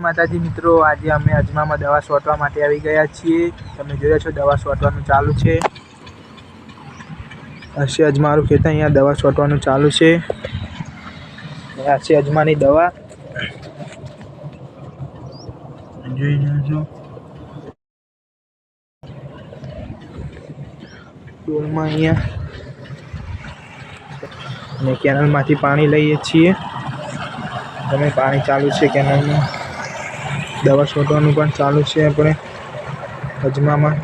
માતાજી મિત્રો, આજે અમે અજમામાં દવા છોટવા માટે આવી ગયા છીએ. તમે જોયા છો, દવા છોટવાનું ચાલુ છે. હશે અજમારું ખેતર, અહીંયા દવા છોટવાનું ચાલુ છે. હશે અજમાની દવા. જોઈ જોજો ડોલમાં અહીંયા અને કેનલમાંથી પાણી લઈએ છીએ. તમે પાણી ચાલુ છે કેનલમાં? દવા છોટવાનું પણ ચાલુ છે આપણે અજમામાં.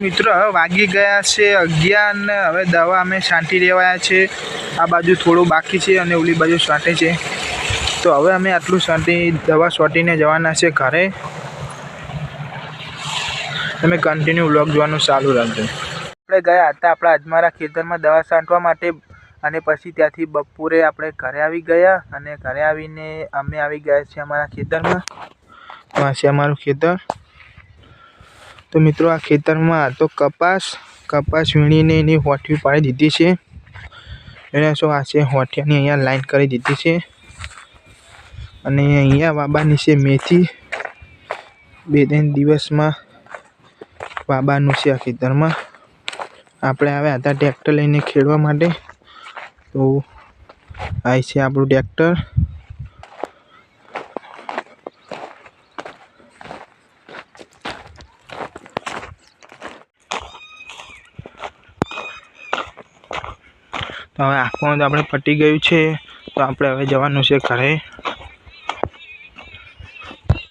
મિત્રો, હવે વાગી ગયા છે અગિયાર ને હવે દવા અમે છાંટી લેવાયા છે. આ બાજુ થોડું બાકી છે અને ઓલી બાજુ છાંટે છે. તો હવે અમે આટલું છાંટી, દવા છોટીને જવાના છે ઘરે. તમે કન્ટિન્યુ વ્લોગ જોવાનું ચાલુ રાખજો. આપણે ગયા હતા આપણા અજમારા ખેતરમાં દવા છાંટવા માટે અને પછી ત્યાંથી બપોરે આપણે ઘરે આવી ગયા અને ઘરે આવીને અમે આવી ગયા છીએ અમારા ખેતરમાં. આ છે અમારું ખેતર. તો મિત્રો આ ખેતરમાં તો કપાસ કપાસ વીણીને એની હોઠી પાડી દીધી છે. એને શું આ છે હોઠિયાની અહીંયા લાઈન કરી દીધી છે. અને અહીંયા બાબાની છે મેથી. બે ત્રણ દિવસમાં બાબાનું છે આ ખેતરમાં આપણે આવ્યા હતા ટ્રેક્ટર લઈને ખેડવા માટે. તો આ છે આપણું ટ્રેક્ટર. તો હવે આંખમાં તો આપણે પટી ગયું છે. તો આપણે હવે જવાનું છે ઘરે.